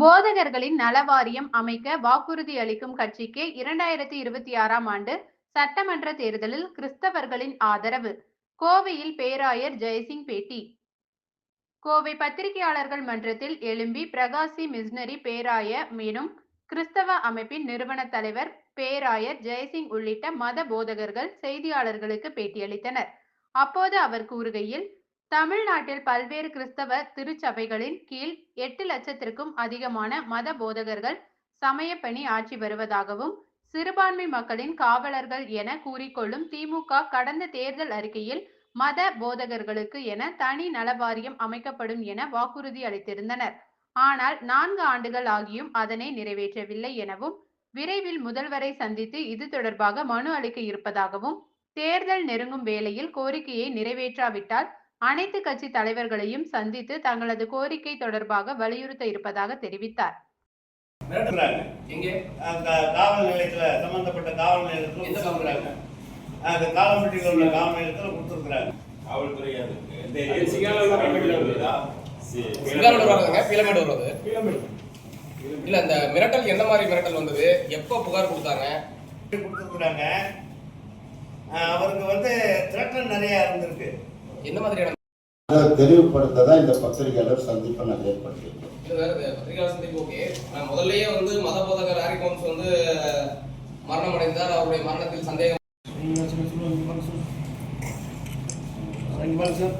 போதகர்களின் நலவாரியம் அமைக்க வாக்குறுதி அளிக்கும் கட்சிக்கு இரண்டாயிரத்தி இருபத்தி ஆறாம் ஆண்டு சட்டமன்ற தேர்தலில் கிறிஸ்தவர்களின் ஆதரவு. கோவையில் பேராயர் ஜெயசிங் பேட்டி. கோவை பத்திரிகையாளர்கள் மன்றத்தில் எழும்பி பிரகாசி மிஸ்னரி பேராய எனும் கிறிஸ்தவ அமைப்பின் நிறுவன தலைவர் பேராயர் ஜெயசிங் உள்ளிட்ட மத போதகர்கள் செய்தியாளர்களுக்கு பேட்டியளித்தனர். அப்போது அவர் கூறுகையில் தமிழ்நாட்டில் பல்வேறு கிறிஸ்தவ திருச்சபைகளின் கீழ் எட்டு லட்சத்திற்கும் அதிகமான மத போதகர்கள் சமயப்பணி ஆட்சி வருவதாகவும் சிறுபான்மை மக்களின் காவலர்கள் என கூறிக்கொள்ளும் திமுக கடந்த தேர்தல் அறிக்கையில் மத போதகர்களுக்கு என தனி நலவாரியம் அமைக்கப்படும் என வாக்குறுதி அளித்திருந்தனர். ஆனால் நான்கு ஆண்டுகள் ஆகியும் அதனை நிறைவேற்றவில்லை எனவும் விரைவில் முதல்வரை சந்தித்து இது தொடர்பாக மனு அளிக்க இருப்பதாகவும் தேர்தல் நெருங்கும் வேளையில் கோரிக்கையை நிறைவேற்றாவிட்டால் அனைத்து கட்சி தலைவர்களையும் சந்தித்து தங்களது கோரிக்கை தொடர்பாக வலியுறுத்த இருப்பதாக தெரிவித்தார். காவல் நிலையத்துல சம்பந்தப்பட்ட காவல் நிலையத்துல அந்த காலம்பட்டியில் உள்ள காவல் நிலையத்துல கொடுத்துருக்குறாங்க. காவல்துறை இல்ல. இந்த மிரட்டல் என்ன மாதிரி மிரட்டல் வந்தது? எப்ப புகார் கொடுத்தாங்க? கொடுத்துருக்குறாங்க. அவருக்கு வந்து த்ரெட்டன் நிறைய இருந்திருக்கு. என்ன மாதிரியான அதை தெளிவுபடுத்த தான் இந்த பத்திரிகையாளர் சந்திப்பை நான் ஏற்படுத்தியிருக்கேன் பத்திரிகையாளர் சந்திப்பு ஓகே முதல்லயே வந்து மத போதகர் ஹாரி கோம்ஸ் வந்து மரணம் அடைந்தார் அவருடைய மரணத்தில் சந்தேகம் சார்